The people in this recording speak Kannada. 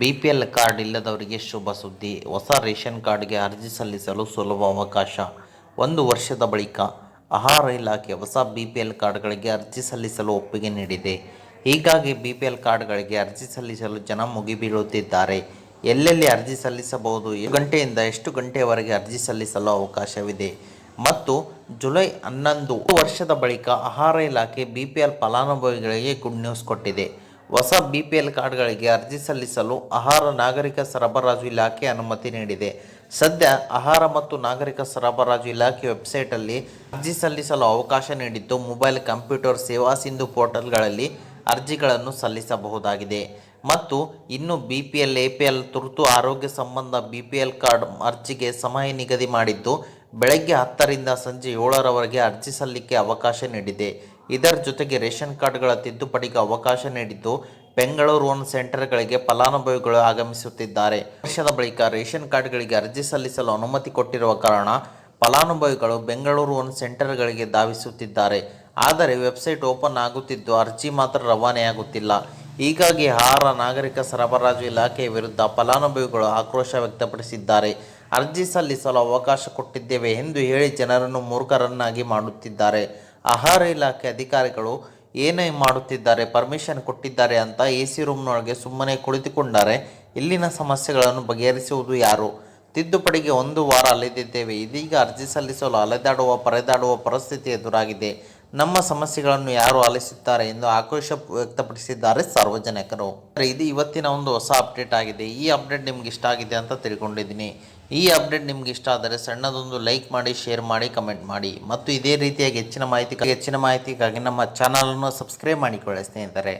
ಬಿ ಪಿ ಎಲ್ ಕಾರ್ಡ್ ಇಲ್ಲದವರಿಗೆ ಶುಭ ಸುದ್ದಿ. ಹೊಸ ರೇಷನ್ ಕಾರ್ಡ್ಗೆ ಅರ್ಜಿ ಸಲ್ಲಿಸಲು ಸುಲಭ ಅವಕಾಶ. ಒಂದು ವರ್ಷದ ಬಳಿಕ ಆಹಾರ ಇಲಾಖೆ ಹೊಸ ಬಿ ಪಿ ಎಲ್ ಕಾರ್ಡ್ಗಳಿಗೆ ಅರ್ಜಿ ಸಲ್ಲಿಸಲು ಒಪ್ಪಿಗೆ ನೀಡಿದೆ. ಹೀಗಾಗಿ ಬಿ ಪಿ ಎಲ್ ಕಾರ್ಡ್ಗಳಿಗೆ ಅರ್ಜಿ ಸಲ್ಲಿಸಲು ಜನ ಮುಗಿಬೀಳುತ್ತಿದ್ದಾರೆ. ಎಲ್ಲೆಲ್ಲಿ ಅರ್ಜಿ ಸಲ್ಲಿಸಬಹುದು, ಎಷ್ಟು ಗಂಟೆಯಿಂದ ಎಷ್ಟು ಗಂಟೆಯವರೆಗೆ ಅರ್ಜಿ ಸಲ್ಲಿಸಲು ಅವಕಾಶವಿದೆ. ಮತ್ತು ಜುಲೈ ಹನ್ನೊಂದು ವರ್ಷದ ಬಳಿಕ ಆಹಾರ ಇಲಾಖೆ ಬಿ ಪಿ ಎಲ್ ಫಲಾನುಭವಿಗಳಿಗೆ ಗುಡ್ ನ್ಯೂಸ್ ಕೊಟ್ಟಿದೆ. ಹೊಸ ಬಿಪಿಎಲ್ ಕಾರ್ಡ್ಗಳಿಗೆ ಅರ್ಜಿ ಸಲ್ಲಿಸಲು ಆಹಾರ ನಾಗರಿಕ ಸರಬರಾಜು ಇಲಾಖೆ ಅನುಮತಿ ನೀಡಿದೆ. ಸದ್ಯ ಆಹಾರ ಮತ್ತು ನಾಗರಿಕ ಸರಬರಾಜು ಇಲಾಖೆ ವೆಬ್ಸೈಟಲ್ಲಿ ಅರ್ಜಿ ಸಲ್ಲಿಸಲು ಅವಕಾಶ ನೀಡಿದ್ದು, ಮೊಬೈಲ್, ಕಂಪ್ಯೂಟರ್, ಸೇವಾ ಸಿಂಧು ಪೋರ್ಟಲ್ಗಳಲ್ಲಿ ಅರ್ಜಿಗಳನ್ನು ಸಲ್ಲಿಸಬಹುದಾಗಿದೆ. ಮತ್ತು ಇನ್ನು B P L A P L ತುರ್ತು ಆರೋಗ್ಯ ಸಂಬಂಧ ಬಿ ಪಿ ಎಲ್ ಕಾರ್ಡ್ ಅರ್ಜಿಗೆ ಸಮಯ ನಿಗದಿ ಮಾಡಿದ್ದು, ಬೆಳಗ್ಗೆ ಹತ್ತರಿಂದ ಸಂಜೆ ಏಳರವರೆಗೆ ಅರ್ಜಿ ಸಲ್ಲಿಕೆ ಅವಕಾಶ ನೀಡಿದೆ. ಇದರ ಜೊತೆಗೆ ರೇಷನ್ ಕಾರ್ಡ್ಗಳ ತಿದ್ದುಪಡಿಗೆ ಅವಕಾಶ ನೀಡಿದ್ದು ಬೆಂಗಳೂರು ಒನ್ ಸೆಂಟರ್ಗಳಿಗೆ ಫಲಾನುಭವಿಗಳು ಆಗಮಿಸುತ್ತಿದ್ದಾರೆ. ವರ್ಷದ ಬಳಿಕ ರೇಷನ್ ಕಾರ್ಡ್ಗಳಿಗೆ ಅರ್ಜಿ ಸಲ್ಲಿಸಲು ಅನುಮತಿ ಕೊಟ್ಟಿರುವ ಕಾರಣ ಫಲಾನುಭವಿಗಳು ಬೆಂಗಳೂರು ಒನ್ ಸೆಂಟರ್ಗಳಿಗೆ ಧಾವಿಸುತ್ತಿದ್ದಾರೆ. ಆದರೆ ವೆಬ್ಸೈಟ್ ಓಪನ್ ಆಗುತ್ತಿದ್ದು ಅರ್ಜಿ ಮಾತ್ರ ರವಾನೆಯಾಗುತ್ತಿಲ್ಲ. ಹೀಗಾಗಿ ಆಹಾರ, ನಾಗರಿಕ ಸರಬರಾಜು ಇಲಾಖೆಯ ವಿರುದ್ಧ ಫಲಾನುಭವಿಗಳು ಆಕ್ರೋಶ ವ್ಯಕ್ತಪಡಿಸಿದ್ದಾರೆ. ಅರ್ಜಿ ಸಲ್ಲಿಸಲು ಅವಕಾಶ ಕೊಟ್ಟಿದ್ದೇವೆ ಎಂದು ಹೇಳಿ ಜನರನ್ನು ಮೂರ್ಖರನ್ನಾಗಿ ಮಾಡುತ್ತಿದ್ದಾರೆ. ಆಹಾರ ಇಲಾಖೆ ಅಧಿಕಾರಿಗಳು ಏನೇ ಮಾಡುತ್ತಿದ್ದಾರೆ ಪರ್ಮಿಷನ್ ಕೊಟ್ಟಿದ್ದಾರೆ ಅಂತ ಎ ಸಿ ರೂಮ್ನೊಳಗೆ ಸುಮ್ಮನೆ ಕುಳಿತುಕೊಂಡರೆ ಇಲ್ಲಿನ ಸಮಸ್ಯೆಗಳನ್ನು ಬಗೆಹರಿಸುವುದು ಯಾರು? ತಿದ್ದುಪಡಿಗೆ ಒಂದು ವಾರ ಅಲೆದಿದ್ದೇವೆ. ಇದೀಗ ಅರ್ಜಿ ಸಲ್ಲಿಸಲು ಅಲೆದಾಡುವ, ಪರೆದಾಡುವ ಪರಿಸ್ಥಿತಿ ಎದುರಾಗಿದೆ. ನಮ್ಮ ಸಮಸ್ಯೆಗಳನ್ನು ಯಾರು ಆಲಿಸುತ್ತಾರೆ ಎಂದು ಆಕ್ರೋಶ ವ್ಯಕ್ತಪಡಿಸಿದ್ದಾರೆ ಸಾರ್ವಜನಿಕರು. ಇದು ಇವತ್ತಿನ ಒಂದು ಹೊಸ ಅಪ್ಡೇಟ್ ಆಗಿದೆ. ಈ ಅಪ್ಡೇಟ್ ನಿಮ್ಗೆ ಇಷ್ಟ ಆಗಿದೆ ಅಂತ ತಿಳ್ಕೊಂಡಿದ್ದೀನಿ. ಈ ಅಪ್ಡೇಟ್ ನಿಮ್ಗೆ ಇಷ್ಟ ಆದರೆ ಸಣ್ಣದೊಂದು ಲೈಕ್ ಮಾಡಿ, ಶೇರ್ ಮಾಡಿ, ಕಮೆಂಟ್ ಮಾಡಿ. ಮತ್ತು ಇದೇ ರೀತಿಯಾಗಿ ಹೆಚ್ಚಿನ ಮಾಹಿತಿ ಹೆಚ್ಚಿನ ಮಾಹಿತಿಗಾಗಿ ನಮ್ಮ ಚಾನಲನ್ನು ಸಬ್ಸ್ಕ್ರೈಬ್ ಮಾಡಿಕೊಳ್ಳಿ ಸ್ನೇಹಿತರೆ.